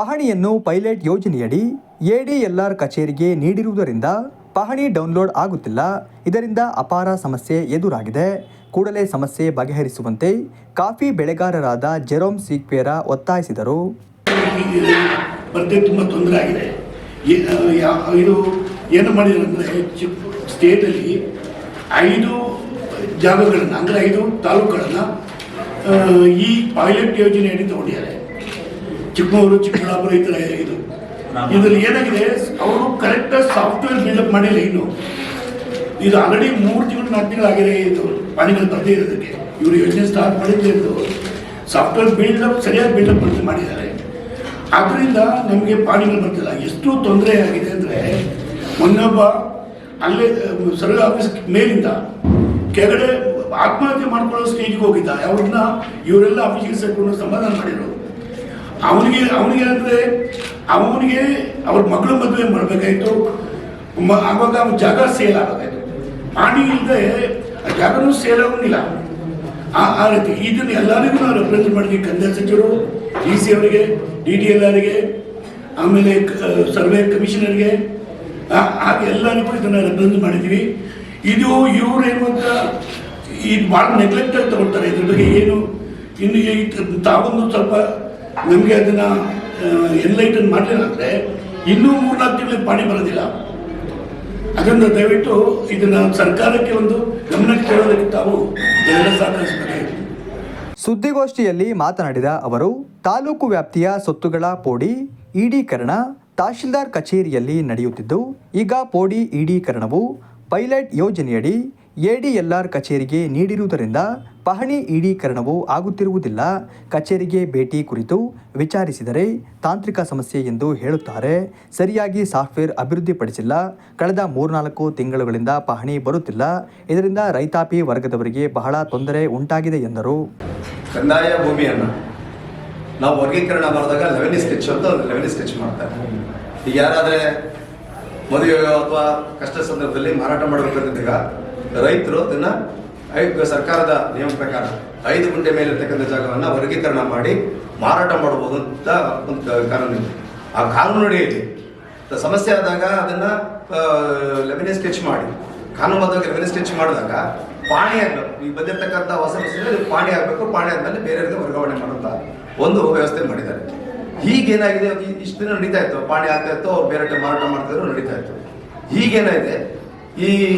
ಪಹಣಿಯನ್ನು pilot ಯೋಜನೆಯಡಿ ADLR ಕಚೇರಿಗೆ ನೀಡಿರುವುದರಿಂದ ಪಹಣಿ ಡೌನ್ಲೋಡ್ ಆಗುತ್ತಿಲ್ಲ. ಇದರಿಂದ ಅಪಾರ ಸಮಸ್ಯೆ ಎದುರಾಗಿದೆ. ಕೂಡಲೇ ಸಮಸ್ಯೆ ಬಗೆಹರಿಸುವಂತೆ ಕಾಫಿ ಬೆಳೆಗಾರರಾದ ಜೆರೋಮ್ ಸೀಕ್ವೇರ ಒತ್ತಾಯಿಸಿದರು. ಜಾಗಗಳನ್ನು, ಅಂದರೆ ಐದು ತಾಲೂಕುಗಳನ್ನು ಈ ಪೈಲಟ್ ಯೋಜನೆಯಡಿ ತಗೊಂಡಿದ್ದಾರೆ. ಚಿಕ್ಕಮಗಳೂರು ಚಿಕ್ಕಬಳ್ಳಾಪುರ ಈ ಥರ ಇದು ಇದರಲ್ಲಿ ಏನಾಗಿದೆ? ಅವರು ಕರೆಕ್ಟಾಗಿ ಸಾಫ್ಟ್ವೇರ್ ಬಿಲ್ಡಪ್ ಮಾಡಿಲ್ಲ ಇನ್ನು. ಇದು ಆಲ್ರೆಡಿ ಮೂರು ತಿಂಗಳು ನಾಲ್ಕು ತಿಂಗಳು ಆಗಿದೆ ಇದು ಪಾಣಿಗಳು ಬಂದೇ ಇರೋದಕ್ಕೆ. ಇವರು ಯೋಜನೆ ಸ್ಟಾರ್ಟ್ ಮಾಡಿದ್ದು ಸಾಫ್ಟ್ವೇರ್ ಬಿಲ್ಡಪ್ ಸರಿಯಾಗಿ ಬಿಲ್ಡಪ್ ಮಾಡಿ ಮಾಡಿದ್ದಾರೆ. ಆದ್ದರಿಂದ ನಮಗೆ ಪಾಣಿಗಳು ಬರ್ತಿಲ್ಲ. ಎಷ್ಟು ತೊಂದರೆ ಆಗಿದೆ ಅಂದರೆ ಮೊನ್ನೊಬ್ಬ ಅಲ್ಲೇ ಸರ್ವೆ ಆಫೀಸ್ ಮೇಲಿಂದ ಕೆಳಗಡೆ ಆತ್ಮಹತ್ಯೆ ಮಾಡ್ಕೊಳ್ಳೋ ಸ್ಟೇಜ್ಗೆ ಹೋಗಿದ್ದ. ಅವ್ರನ್ನ ಇವರೆಲ್ಲ ಆಫೀಸಿಗೆ ಸೇರ್ಕೊಂಡು ಸಮಾಧಾನ ಮಾಡಿದ್ರು. ಅವನಿಗೆ ಅವನಿಗೆ ಅಂದರೆ ಅವನಿಗೆ ಅವ್ರ ಮಗಳು ಮದುವೆ ಮಾಡಬೇಕಾಯ್ತು. ಆವಾಗ ಅವನ ಜಾಗ ಸೇಲ್ ಆಗಬೇಕಾಯ್ತು. ಪಾಣಿ ಇಲ್ಲದೆ ಆ ಜಾಗನೂ ಸೇಲ್ ಆಗೋಂಗಿಲ್ಲ ಆ ರೀತಿ ಇದನ್ನು ಎಲ್ಲರಿಗೂ ನಾವು ರೆಪ್ರೆಸೆಂಟ್ ಮಾಡಿದ್ವಿ ಕಂದಾಯ ಸಚಿವರು ಡಿ ಸಿ ಅವರಿಗೆ ಡಿ ಡಿ ಎಲ್ ಆರ್ಗೆ ಆಮೇಲೆ ಸರ್ವೆ ಕಮಿಷನರ್ಗೆ ಹಾಗೆ ಎಲ್ಲರಿಗೂ ಇದನ್ನು ರೆಪ್ರೆಸೆಂಟ್ ಮಾಡಿದ್ವಿ. ಇದು ಇವ್ರು ಏನು ಅಂತ ಇದು ಭಾಳ ನೆಗ್ಲೆಕ್ಟ್ ಆಗಿ ತಗೊಳ್ತಾರೆ. ಇದ್ರ ಬಗ್ಗೆ ಏನು? ಇನ್ನು ತಾವೊಂದು ಸ್ವಲ್ಪ ನಮಗೆ ಅದನ್ನು ಎನ್ಲೈಟನ್ ಮಾಡಲಿಲ್ಲ ಅಂದರೆ ಇನ್ನೂ ಮೂರ್ನಾಲ್ಕು ತಿಂಗಳಿಗೆ ಪಾಣಿ ಬರೋದಿಲ್ಲ. ಅದನ್ನು ದಯವಿಟ್ಟು ಇದನ್ನು ಸರ್ಕಾರಕ್ಕೆ ಒಂದು ಗಮನಕ್ಕೆ ತರೋದಕ್ಕೆ ತಾವು ಎಲ್ಲ ಸಹಕರಿಸಬೇಕು ಸುದ್ದಿಗೋಷ್ಠಿಯಲ್ಲಿ ಮಾತನಾಡಿದ ಅವರು, ತಾಲೂಕು ವ್ಯಾಪ್ತಿಯ ಸೊತ್ತುಗಳ ಪೋಡಿ ಈಡೀಕರಣ ತಹಶೀಲ್ದಾರ್ ಕಚೇರಿಯಲ್ಲಿ ನಡೆಯುತ್ತಿದ್ದು, ಈಗ ಪೋಡಿ ಈಡೀಕರಣವು ಪೈಲಟ್ ಯೋಜನೆಯಡಿ ಎಡಿಎಲ್ಆರ್ ಕಚೇರಿಗೆ ನೀಡಿರುವುದರಿಂದ ಪಹಣಿ ಈಡೀಕರಣವು ಆಗುತ್ತಿರುವುದಿಲ್ಲ. ಕಚೇರಿಗೆ ಭೇಟಿ ಕುರಿತು ವಿಚಾರಿಸಿದರೆ ತಾಂತ್ರಿಕ ಸಮಸ್ಯೆ ಎಂದು ಹೇಳುತ್ತಾರೆ. ಸರಿಯಾಗಿ ಸಾಫ್ಟ್ವೇರ್ ಅಭಿವೃದ್ಧಿಪಡಿಸಿಲ್ಲ. ಕಳೆದ ಮೂರ್ನಾಲ್ಕು ತಿಂಗಳುಗಳಿಂದ ಪಹಣಿ ಬರುತ್ತಿಲ್ಲ. ಇದರಿಂದ ರೈತಾಪಿ ವರ್ಗದವರಿಗೆ ಬಹಳ ತೊಂದರೆ ಉಂಟಾಗಿದೆ ಎಂದರು. ಕಂದಾಯ ಭೂಮಿಯನ್ನು ನಾವು ವರ್ಗೀಕರಣ ಮಾಡಿದಾಗ ಲೆವೆನಿ ಸ್ಕೆಚ್ ಅಂತ ಲೆವೆನಿ ಸ್ಕೆಚ್ ಮಾಡ್ತಾರೆ ಈಗ ಯಾರಾದರೆ ಮದುವೆ ಅಥವಾ ಕಷ್ಟ ಸಂದರ್ಭದಲ್ಲಿ ಮಾರಾಟ ಮಾಡಬೇಕಂತಿದ್ದಾಗ ರೈತರು ಅದನ್ನ ಐದು ಸರ್ಕಾರದ ನಿಯಮ ಪ್ರಕಾರ ಐದು ಗುಂಟೆ ಮೇಲೆ ಇರ್ತಕ್ಕಂಥ ಜಾಗವನ್ನು ವರ್ಗೀಕರಣ ಮಾಡಿ ಮಾರಾಟ ಮಾಡಬಹುದು ಅಂತ ಒಂದು ಕಾನೂನು ಇದೆ. ಆ ಕಾನೂನು ಅಡಿಯಲ್ಲಿ ಸಮಸ್ಯೆ ಆದಾಗ ಅದನ್ನ ಲೆಮಿನೇ ಸ್ಕೆಚ್ ಮಾಡಿ. ಕಾನೂನುಬದ್ಧವಾಗಿ ಲೆಮಿನೇ ಸ್ಕೆಚ್ ಮಾಡಿದಾಗ ಪಾಣಿ ಆಗಬೇಕು. ಈಗ ಬಂದಿರತಕ್ಕಂಥ ಹೊಸ ಸಮಸ್ಯೆ ಪಾಣಿ ಆಗಬೇಕು, ಪಾಣಿ ಆದ್ಮೇಲೆ ಬೇರೆಯವರಿಗೆ ವರ್ಗಾವಣೆ ಮಾಡುವಂತ ಒಂದು ವ್ಯವಸ್ಥೆ ಮಾಡಿದ್ದಾರೆ. ಹೀಗೇನಾಗಿದೆ? ಈ- ಇಷ್ಟು ದಿನ ನಡೀತಾ ಇತ್ತು. ಪಾಣಿ ಆಗ್ತಾ ಇತ್ತು, ಅವ್ರು ಬೇರೆ ಮಾರಾಟ ಮಾಡ್ತಿದ್ರು, ನಡೀತಾ ಇತ್ತು. ಹೀಗೇನಾಗಿದೆ? ಈ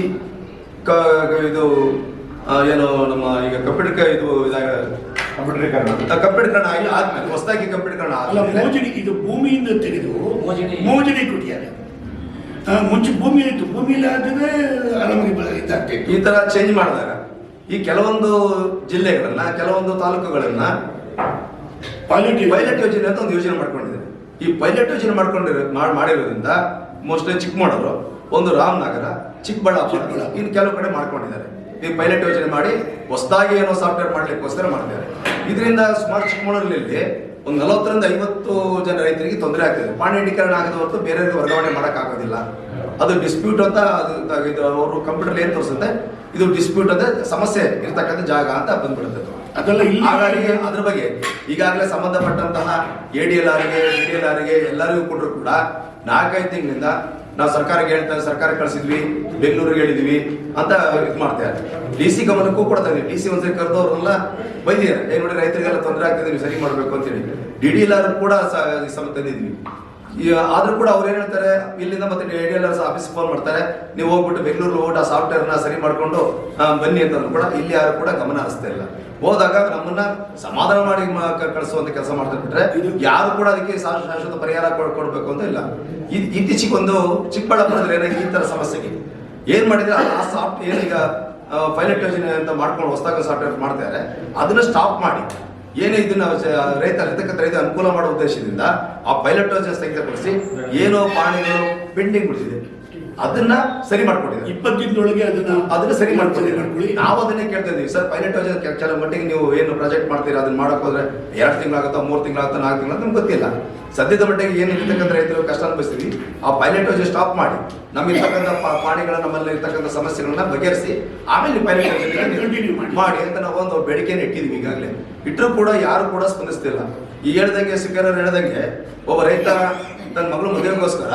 ಇದು ಏನು ನಮ್ಮ ಈಗ ಕಂಪ್ಯೂಟರ್ ಇದು ಇದಾಗ ಕಂಪ್ಯೂಟರೀಕರಣ ಕಂಪ್ಯೂಟರ್ಕರಣ ಆಗಿ ಆದ್ಮೇಲೆ ಹೊಸದಾಗಿ ಕಂಪ್ಯೂಟರ್ಕರಣ ಆದ್ಮೇಲೆ. ಮೋಜಣಿ ಇದು ಭೂಮಿಯಿಂದ ತೆಗೆದು ಮೋಜಡಿ ಮೋಜಡಿ ಆ, ಮುಂಚೆ ಭೂಮಿ ಇತ್ತು. ಭೂಮಿ ಇಲ್ಲಾದ್ರೆ ನಮಗೆ ಈ ತರ ಚೇಂಜ್ ಮಾಡಿದಾಗ ಈ ಕೆಲವೊಂದು ಜಿಲ್ಲೆಗಳನ್ನ ಕೆಲವೊಂದು ತಾಲೂಕುಗಳನ್ನ ಪೈಲಟ್ ಪೈಲಟ್ ಯೋಜನೆ ಅಂತ ಒಂದು ಯೋಜನೆ ಮಾಡ್ಕೊಂಡಿದ್ದಾರೆ. ಈ ಪೈಲಟ್ ಯೋಜನೆ ಮಾಡ್ಕೊಂಡಿರೋ ಮಾಡಿ ಮಾಡಿರೋದ್ರಿಂದ ಮೋಸ್ಟ್ಲಿ ಚಿಕ್ಕಮಗಳೂರು ಒಂದು ರಾಮನಗರ ಚಿಕ್ಕಬಳ್ಳಾಪುರ ಚಿಕ್ಕಬಳ್ಳಾಪುರ. ಇನ್ನು ಕೆಲವು ಕಡೆ ಮಾಡ್ಕೊಂಡಿದ್ದಾರೆ. ಈ ಪೈಲಟ್ ಯೋಜನೆ ಮಾಡಿ ಹೊಸದಾಗಿ ಏನೋ ಸಾಫ್ಟ್ವೇರ್ ಮಾಡ್ಲಿಕ್ಕೋಸ್ಕರ ಮಾಡ್ತಾರೆ. ಇದರಿಂದ ಸುಮಾರು ಚಿಕ್ಕಮಗಳೂರಿನಲ್ಲಿ ಒಂದು ನಲವತ್ತರಿಂದ ಐವತ್ತು ಜನ ರೈತರಿಗೆ ತೊಂದರೆ ಆಗ್ತದೆ. ಪಾಂಡೀಕರಣ ಆಗದ ಹೊರತು ಬೇರೆಯವ್ರಿಗೆ ವರ್ಗಾವಣೆ ಮಾಡೋಕ್ಕಾಗೋದಿಲ್ಲ. ಅದು ಡಿಸ್ಪ್ಯೂಟ್ ಅಂತ ಅದು ಇದು ಅವರು ಕಂಪ್ಯೂಟರ್ ಏನು ತೋರಿಸುತ್ತೆ? ಇದು ಡಿಸ್ಪ್ಯೂಟ್ ಅಂದ್ರೆ ಸಮಸ್ಯೆ ಇರ್ತಕ್ಕಂಥ ಜಾಗ ಅಂತ ಬಂದ್ಬಿಡುತ್ತೆ ಅದು. ಅದೆಲ್ಲ ಹಾಗಾಗಿ ಅದ್ರ ಬಗ್ಗೆ ಈಗಾಗಲೇ ಸಂಬಂಧಪಟ್ಟಂತಹ ಎ ಡಿ ಎಲ್ ಆರ್ಗೆ ಎಲ್ ಆರ್ಗೆ ಎಲ್ಲರಿಗೂ ಕೊಟ್ಟರು ಕೂಡ ನಾಲ್ಕೈದು ತಿಂಗಳಿಂದ ನಾವು ಸರ್ಕಾರಕ್ಕೆ ಹೇಳ್ತಾ ಸರ್ಕಾರ ಕಳಿಸಿದ್ವಿ, ಬೆಂಗಳೂರಿಗೆ ಹೇಳಿದ್ವಿ ಅಂತ ಇದು ಮಾಡ್ತಾರೆ ಡಿ ಸಿ ಗಮನಕ್ಕೂ ಕೊಡ್ತಾ ಇದ್ದೀವಿ ಡಿ ಸಿ ಒಂದ್ಸರಿ ಕರೆದವ್ರನ್ನೆಲ್ಲ ಬಂದಿದ್ದಾರೆ. ಏನ್ ನೋಡಿ ರೈತರಿಗೆಲ್ಲ ತೊಂದರೆ ಆಗ್ತಿದೆ ನೀವು ಸರಿ ಮಾಡಬೇಕು ಅಂತೇಳಿ ಡಿ ಡಿ ಎಲ್ ಆರ್ ಕೂಡ ಸಮ ತಂದಿದ್ವಿ. ಆದ್ರೂ ಕೂಡ ಅವ್ರು ಏನ್ ಹೇಳ್ತಾರೆ, ಇಲ್ಲಿಂದ ಮತ್ತೆ D L R office phone ಮಾಡ್ತಾರೆ. ನೀವು ಹೋಗ್ಬಿಟ್ಟು ಬೆಂಗಳೂರು ಹೋಗ್ಬಿಟ್ಟು ಆ ಸಾಫ್ಟ್ವೇರ್ನ ಸರಿ ಮಾಡ್ಕೊಂಡು ಬನ್ನಿ ಅಂತಂದ್ರು ಕೂಡ ಇಲ್ಲಿ ಯಾರು ಕೂಡ ಗಮನ ಹರಿಸ್ತಾ ಇಲ್ಲ. ಹೋದಾಗ ನಮ್ಮನ್ನ ಸಮಾಧಾನ ಮಾಡಿ ಕಳಿಸುವಂತ ಕೆಲಸ ಮಾಡ್ತಾ ಬಿಟ್ರೆ ಯಾರು ಕೂಡ ಅದಕ್ಕೆ ಶಾಶ್ವತ ಪರಿಹಾರ ಕೊಡ್- ಕೊಡ್ಬೇಕು ಅಂತ ಇಲ್ಲ. ಇತ್ತೀಚೆಗೆ ಒಂದು ಚಿಕ್ಕಬಳ್ಳಾಪುರದಲ್ಲಿ ಏನಾಗಿ ಈ ತರ ಸಮಸ್ಯೆಗೆ. ಏನ್ ಮಾಡಿದ್ರೆ ಆ ಸಾಫ್ಟ್ ಏನೀಗ ಪೈಲಟ್ ಯೋಜನೆ ಅಂತ ಮಾಡ್ಕೊಂಡು ಹೊಸದಾಗ ಸಾಫ್ಟ್ವೇರ್ ಮಾಡ್ತಾರೆ ಅದನ್ನ ಸ್ಟಾಪ್ ಮಾಡಿ. ಏನೇ ಇದನ್ನ ರೈತರ ರೈತ ರೈತಕ್ಕೆ ರೈತ ಅನುಕೂಲ ಮಾಡೋ ಉದ್ದೇಶದಿಂದ ಆ ಪೈಲಟ್ ಯೋಜನೆ ಸ್ಥಗಿತಗೊಳಿಸಿ ಏನೋ ಪಾಣಿಗಳು ಪೆಂಡಿಂಗ್ ಬಿಟ್ಟಿದೆ ಅದನ್ನ ಸರಿ ಮಾಡ್ಕೊಂಡಿದ್ದಾರೆ ಇಪ್ಪತ್ತು ದಿನದೊಳಗೆ ಅದನ್ನ ಅದನ್ನ ಸರಿ ಮಾಡ್ಕೊಳ್ಳಿ. ನಾವು ಅದನ್ನೇ ಕೇಳ್ತಾ ಇದೀವಿ ಸರ್ ಪೈಲಟ್ ಕೆಲವು ಮಟ್ಟಿಗೆ ನೀವು ಏನು ಪ್ರಾಜೆಕ್ಟ್ ಮಾಡ್ತೀರಾ? ಅದನ್ನ ಮಾಡಕ್ ಹೋದ್ರೆ ಎರಡು ತಿಂಗಳಾಗುತ್ತಾ ಮೂರು ತಿಂಗಳಾಗುತ್ತಾ ನಾಲ್ಕು ತಿಂಗಳ ನಮ್ಗೆ ಗೊತ್ತಿಲ್ಲ. ಸದ್ಯದ ಮಟ್ಟಿಗೆ ಏನು ಇರ್ತಕ್ಕಂಥ ರೈತರು ಕಷ್ಟ ಅನುಭವಿಸ್ತೀವಿ. ಆ ಪೈಲಟ್ ಯೋಜನೆ ಸ್ಟಾಪ್ ಮಾಡಿ. ನಮ್ಮ ಇರ್ತಕ್ಕಂಥ ಪಾಣಿಗಳ ನಮ್ಮಲ್ಲಿ ಇರ್ತಕ್ಕಂಥ ಸಮಸ್ಯೆಗಳನ್ನ ಬಗೆಹರಿಸಿ ಆಮೇಲೆ ಪೈಲಟ್ ಯೋಜನೆ ಮಾಡಿ. ಮಾಡಿ ಅಂತ ನಾವು ಒಂದು ಬೇಡಿಕೆಯನ್ನು ಇಟ್ಟಿದ್ವಿ ಈಗಾಗಲೇ. ಇಟ್ಟರು ಕೂಡ ಯಾರು ಕೂಡ ಸ್ಪಂದಿಸ್ತಿಲ್ಲ. ಈ ಹೇಳ್ದಂಗೆ ಸಿಕ್ಕರ ಹೇಳ್ದಂಗೆ ಒಬ್ಬ ರೈತ ತನ್ನ ಮಗಳು ಮದುವೆಗೋಸ್ಕರ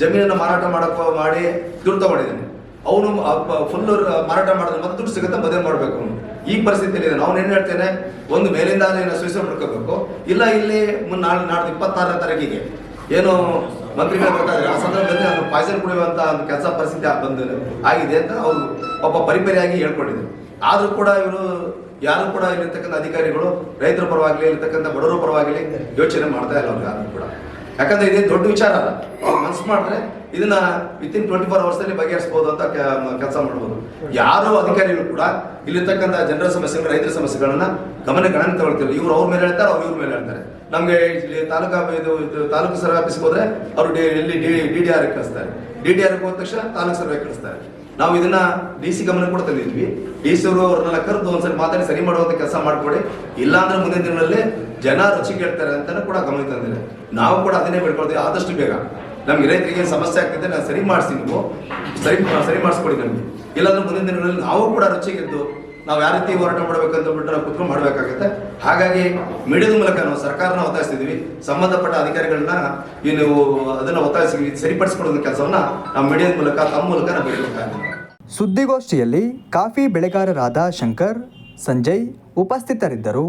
ಜಮೀನನ್ನು ಮಾರಾಟ ಮಾಡಕ ಮಾಡಿ ದುಡ್ಡು ತಗೊಂಡಿದ್ದಾನೆ. ಅವನು ಫುಲ್ ಮಾರಾಟ ಮಾಡಿದ್ರೆ ಮತ್ತೆ ದುಡ್ಡು ಸಿಗುತ್ತೆ ಮದುವೆ ಮಾಡಬೇಕು ಅವನು. ಈ ಪರಿಸ್ಥಿತಿಯಲ್ಲಿ ಅವ್ನು ಏನು ಹೇಳ್ತೇನೆ, ಒಂದು ಮೇಲಿಂದ ಸೂಸೈಡ್ ಮಾಡ್ಕೋಬೇಕು ಇಲ್ಲ, ಇಲ್ಲಿ ಮುನ್ನ ನಾಳೆ, ನಾಡ್ದು ಇಪ್ಪತ್ತಾರನೇ ತಾರೀಕಿಗೆ. ಏನು ಮಂತ್ರಿ ಕೊಟ್ಟಾದ್ರೆ ಆ ಸಂದರ್ಭದಲ್ಲಿ ನಾನು ಪಾಯ್ಸನ್ ಕುಡಿಯುವಂತ ಒಂದು ಕೆಲಸ ಪರಿಸ್ಥಿತಿ ಬಂದು ಆಗಿದೆ ಅಂತ ಅವರು ಒಬ್ಬ ಪರಿಪರಿಯಾಗಿ ಹೇಳ್ಕೊಂಡಿದ್ರು. ಆದರೂ ಕೂಡ ಇವರು, ಯಾರು ಕೂಡ ಇಲ್ಲಿರ್ತಕ್ಕಂಥ ಅಧಿಕಾರಿಗಳು ರೈತರ ಪರವಾಗಲಿ ಇರ್ತಕ್ಕಂಥ ಬಡವರ ಪರವಾಗಲಿ ಯೋಚನೆ ಮಾಡ್ತಾ ಇಲ್ಲ ಅವ್ರಿಗೆ ಆದರೂ ಕೂಡ. ಯಾಕಂದ್ರೆ ಇದೇ ದೊಡ್ಡ ವಿಚಾರ ಅಲ್ಲ. ಮನ್ಸು ಮಾಡಿದ್ರೆ ಇದನ್ನ within twenty four hours ಅಲ್ಲಿ ಬಗೆಹರಿಸಬಹುದು ಅಂತ ಕೆಲಸ ಮಾಡಬಹುದು ಯಾರು ಅಧಿಕಾರಿಗಳು ಕೂಡ ಇಲ್ಲಿರ್ತಕ್ಕಂಥ ಜನರ ಸಮಸ್ಯೆಗಳು, ರೈತರ ಸಮಸ್ಯೆಗಳನ್ನ ಗಮನ ಗಣನೆ ತಗೊಳ್ತಿಲ್ಲ. ಇವ್ರು ಅವ್ರ ಮೇಲೆ ಹೇಳ್ತಾರೆ, ಅವ್ರು ಇವ್ರ ಮೇಲೆ ಹೇಳ್ತಾರೆ. ನಮ್ಗೆ ಇಲ್ಲಿ ತಾಲೂಕಾ ಇದು ತಾಲೂಕು ಸರ್ವೆ ಆಫೀಸ್ಗೆ ಹೋದ್ರೆ ಅವರು ಡಿ ಡಿ ಡಿ ಆರ್ ಕಳಿಸ್ತಾರೆ. ಡಿ ಡಿ ಆರ್ ಹೋದ ತಕ್ಷಣ ತಾಲೂಕು ಸರ್ವೆ ಕಳಿಸ್ತಾರೆ. ನಾವು ಇದನ್ನ ಡಿ ಸಿ ಗಮನ ಕೂಡ ತಂದಿದ್ವಿ. ಡಿ ಸಿ ಅವರು ಅವ್ರನ್ನೆಲ್ಲ ಕರೆದು ಒಂದ್ಸರಿ ಮಾತಾಡಿ ಸರಿ ಮಾಡುವಂತ ಕೆಲಸ ಮಾಡ್ಕೊಡಿ. ಇಲ್ಲಾಂದ್ರೆ ಮುಂದಿನ ದಿನಗಳಲ್ಲಿ ಜನ ರುಚಿ ಕೇಳ್ತಾರೆ ಅಂತ ಕೂಡ ಗಮನ ತಂದಿದೆ. ನಾವು ಕೂಡ ಅದನ್ನೇ ಬೇಡ್ಕೊಳ್ತೀವಿ. ಆದಷ್ಟು ಬೇಗ. ನಮ್ಗೆ ರೈತರಿಗೆ ಸಮಸ್ಯೆ ಆಗ್ತಿದೆ ನಾನು ಸರಿ ಮಾಡಿಸಿ ನೀವು. ಸರಿ ಸರಿ ಮಾಡಿಸ್ಕೊಡಿ ನಮ್ಗೆ. ಇಲ್ಲಾಂದ್ರೆ ಮುಂದಿನ ದಿನಗಳಲ್ಲಿ ನಾವು ಕೂಡ ರುಚಿಗೆದ್ದು ನಾವು ಯಾವ ರೀತಿ ಹೋರಾಟ ಮಾಡಬೇಕಂತ ಬಿಟ್ಟು ನಾವು ಕುತ್ಕೊಂಡು ಮಾಡಬೇಕಾಗುತ್ತೆ. ಹಾಗಾಗಿ ಮೀಡಿಯಾದ ಮೂಲಕ ನಾವು ಸರ್ಕಾರನ ಒತ್ತಾಯಿಸ್ತಿದ್ವಿ ಸಂಬಂಧಪಟ್ಟ ಅಧಿಕಾರಿಗಳನ್ನ ಈ ನೀವು ಅದನ್ನ ಒತ್ತಾಯಿಸಿ ಸರಿಪಡಿಸಿಕೊಡೋದ ಕೆಲಸವನ್ನ ನಾವು ಮೀಡಿಯಾದ ಮೂಲಕ ತಮ್ಮ ಮೂಲಕ ನಾವು ಬೆಳಿಬೇಕಾಗುತ್ತೆ ಸುದ್ದಿಗೋಷ್ಠಿಯಲ್ಲಿ ಕಾಫಿ ಬೆಳೆಗಾರರಾದ ಶಂಕರ್, ಸಂಜಯ್ ಉಪಸ್ಥಿತರಿದ್ದರು.